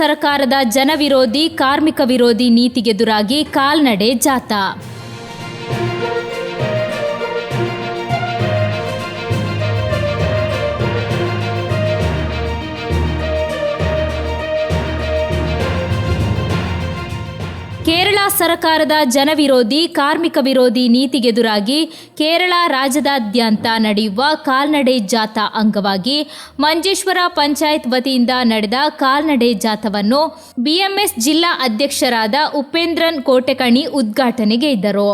ಸರ್ಕಾರದ ಜನವಿರೋಧಿ ಕಾರ್ಮಿಕ ವಿರೋಧಿ ನೀತಿಗೆದುರಾಗಿ ಕಾಲ್ನಡೆ ಜಾಥಾ. ಕೇರಳ ಸರ್ಕಾರದ ಜನವಿರೋಧಿ, ಕಾರ್ಮಿಕ ವಿರೋಧಿ ನೀತಿಗೆದುರಾಗಿ ಕೇರಳ ರಾಜ್ಯದಾದ್ಯಂತ ನಡೆಯುವ ಕಾಲ್ನಡೆ ಜಾಥಾ ಅಂಗವಾಗಿ ಮಂಜೇಶ್ವರ ಪಂಚಾಯತ್ ವತಿಯಿಂದ ನಡೆದ ಕಾಲ್ನಡೆ ಜಾಥಾವನ್ನು ಬಿಎಂಎಸ್ ಜಿಲ್ಲಾ ಅಧ್ಯಕ್ಷರಾದ ಉಪೇಂದ್ರನ್ ಕೋಟೆಕಣಿ ಉದ್ಘಾಟನೆಗೆ ಇದ್ದರು.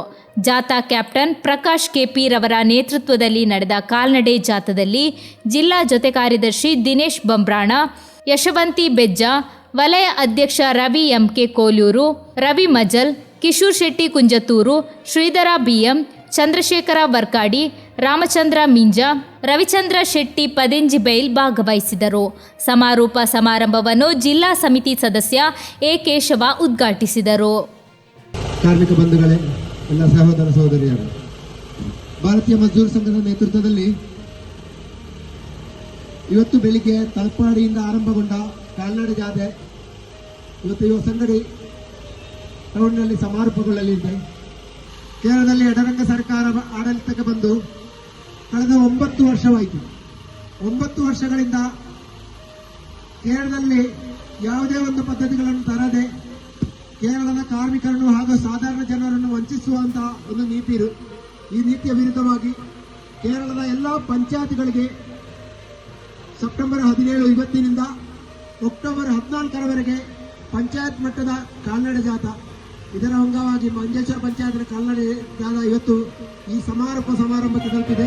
ಜಾಥಾ ಕ್ಯಾಪ್ಟನ್ ಪ್ರಕಾಶ್ ಕೆಪಿ ರವರ ನೇತೃತ್ವದಲ್ಲಿ ನಡೆದ ಕಾಲ್ನಡೆ ಜಾಥಾದಲ್ಲಿ ಜಿಲ್ಲಾ ಜೊತೆ ಕಾರ್ಯದರ್ಶಿ ದಿನೇಶ್ ಬಂಬ್ರಾಣ, ಯಶವಂತಿ ಬೆಜ್ಜ ವಲಯ ಅಧ್ಯಕ್ಷ Ravi M K Koloor, Ravi Majal, Kishore Shetty Kunjathur Sridhara B M Chandrashekara Varkady, Ramachandra Minja, Ravichandra Shetty Padenjibail ಭಾಗವಹಿಸಿದರು. ಸಮಾರೋಪ ಸಮಾರಂಭವನ್ನು ಜಿಲ್ಲಾ ಸಮಿತಿ ಸದಸ್ಯ ಎ ಕೇಶವ ಉದ್ಘಾಟಿಸಿದರು. ಕಾರ್ಮಿಕ ಬಂಧುಗಳೇ, ಎಲ್ಲ ಸಹೋದರ ಸಹೋದರಿಯರು, ಭಾರತೀಯ ಮಜ್ದೂರ್ ಸಂಘದ ನೇತೃತ್ವದಲ್ಲಿ ಇವತ್ತು ಬೆಳಿಗ್ಗೆ ತಲಪಾಡಿಯಿಂದ ಆರಂಭಗೊಂಡ ಕಾಲ್ನಡೆ ಜಾಥೆ ಇವತ್ತು ಯುವ ಸಂಗಡಿ ಟೌನ್ನಲ್ಲಿ ಸಮಾರೋಪಗೊಳ್ಳಲಿದೆ. ಕೇರಳದಲ್ಲಿ ಎಡರಂಗ ಸರ್ಕಾರ ಆಡಳಿತಕ್ಕೆ ಬಂದು ಕಳೆದ ಒಂಬತ್ತು ವರ್ಷವಾಯಿತು. ಒಂಬತ್ತು ವರ್ಷಗಳಿಂದ ಕೇರಳದಲ್ಲಿ ಯಾವುದೇ ಒಂದು ಪದ್ಧತಿಗಳನ್ನು ತರದೆ ಕೇರಳದ ಕಾರ್ಮಿಕರನ್ನು ಹಾಗೂ ಸಾಧಾರಣ ಜನರನ್ನು ವಂಚಿಸುವಂತಹ ಒಂದು ನೀತಿ ಇರು, ಈ ನೀತಿಯ ವಿರುದ್ಧವಾಗಿ ಕೇರಳದ ಎಲ್ಲ ಪಂಚಾಯತ್ಗಳಿಗೆ ಸೆಪ್ಟೆಂಬರ್ ಹದಿನೇಳು ಇವತ್ತಿನಿಂದ ಅಕ್ಟೋಬರ್ ಹದಿನಾಲ್ಕರವರೆಗೆ ಪಂಚಾಯತ್ ಮಟ್ಟದ ಕಾಲ್ನಡೆ ಜಾಥಾ. ಇದರ ಅಂಗವಾಗಿ ಮಂಜೇಶ್ವರ ಪಂಚಾಯತ್ನ ಕಾಲ್ನಡೆ ಜಾಥಾ ಇವತ್ತು ಈ ಸಮಾರೋಪ ಸಮಾರಂಭಕ್ಕೆ ತಲುಪಿದೆ.